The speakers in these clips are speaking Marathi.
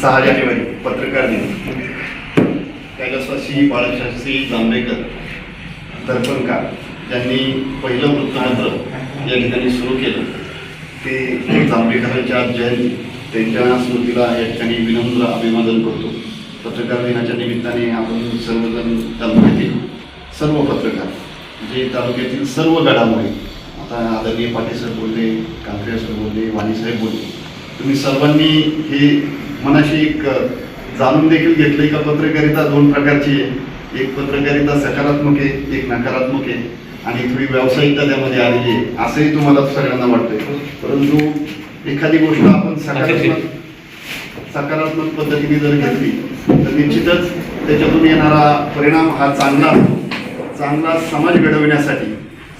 सहा जानेवारी पत्रकार दिन. कैलासवासी बाळशास्त्री जांभेकर दर्पणकार ज्यांनी पहिलं वृत्तपत्र या ठिकाणी सुरू केलं. ते जांभेकरांच्या जयंती त्यांच्या स्मृतीला या ठिकाणी विनम्र अभिवादन करतो. पत्रकार दिनाच्या निमित्ताने आपण सर्वजण तालुक्यातील सर्व पत्रकार जे तालुक्यातील सर्व गडामुळे आता आदरणीय पाटील सर बोलले कांकरे सर बोलले वाणीसाहेब बोलले तुम्ही सर्वांनी हे मनाशी एक जाणून देखील घेतलंय का पत्रकारिता? दोन प्रकारची आहे. एक पत्रकारिता सकारात्मक आहे एक नकारात्मक आहे. आणि थोडी व्यावसायिकता त्यामध्ये आलेली आहे. असंही तुम्हाला सगळ्यांना वाटतंय. परंतु एखादी गोष्ट आपण सकारात्मक सकारात्मक पद्धतीने जर घेतली तर निश्चितच त्याच्यातून येणारा परिणाम हा चांगला. चांगला समाज घडविण्यासाठी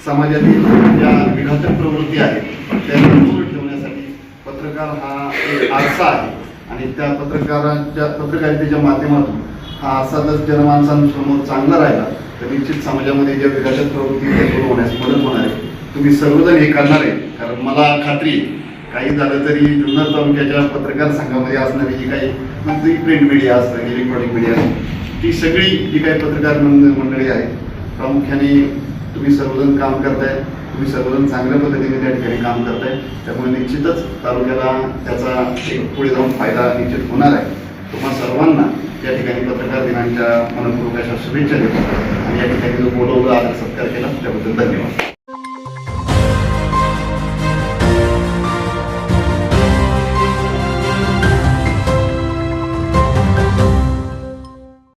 समाजातील ज्या विघातक प्रवृत्ती आहेत त्या दूर ठेवण्यासाठी पत्रकार हा एक आरसा आहे. आणि त्या पत्रकारांच्या पत्रकारितेच्या माध्यमातून हा असाच जनमानसांसमोर चांगला राहिला तर निश्चित समाजामध्ये ज्या विघातक प्रवृत्ती होण्यास मदत होणार आहे. तुम्ही सर्वजण हे करणार आहे कारण मला खात्री काही झालं तरी जुन्नर तालुक्याच्या पत्रकार संघामध्ये असणारी जी काही म्हणजे प्रिंट मीडिया असतं इलेक्ट्रॉनिक मीडिया ती सगळी जी काही पत्रकार मंडळी आहे प्रामुख्याने तुम्ही सर्वजण काम करताय तुम्ही सर्वजण चांगल्या पद्धतीने त्या ठिकाणी काम करताय त्यामुळे निश्चितच तालुक्याला त्याचा एक पुढे जाऊन फायदा निश्चित होणार आहे. तुम्हा सर्वांना या ठिकाणी पत्रकार दिनांच्या मनपूर्वक अशा शुभेच्छा देतो. आणि या ठिकाणी जो बोलवलं आदर सत्कार केला त्याबद्दल धन्यवाद.